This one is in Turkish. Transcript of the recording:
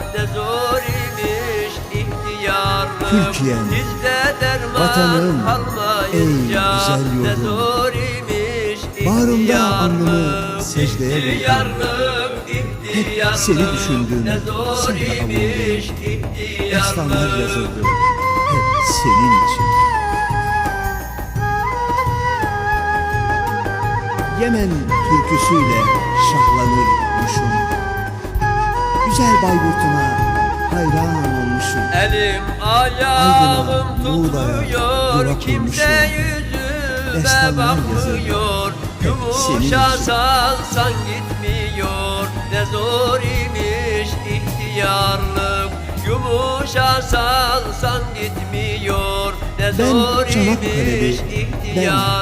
de zor imiş ihtiyarlım Türkiye'm, Bizde derman vatanım, kalmayınca ey de zor imiş Bağrımda alnımı secdeye ihtiyarlım, Hep seni düşündüm, sen de avuldun Destanlar yazıldı, hep senin için. Yemen türküsüyle şahlanır kuşum. Güzel Bayburt'uma hayran olmuşum. Elim ayağım tutmuyor Kimse yüzüme bakmıyor. yazıldı, hep senin Yumuşa için. salsan gitmiyor. Ne zor imiş ihtiyarlık Yumuşa salsan gitmiyor. Ne zor imiş ihtiyarlık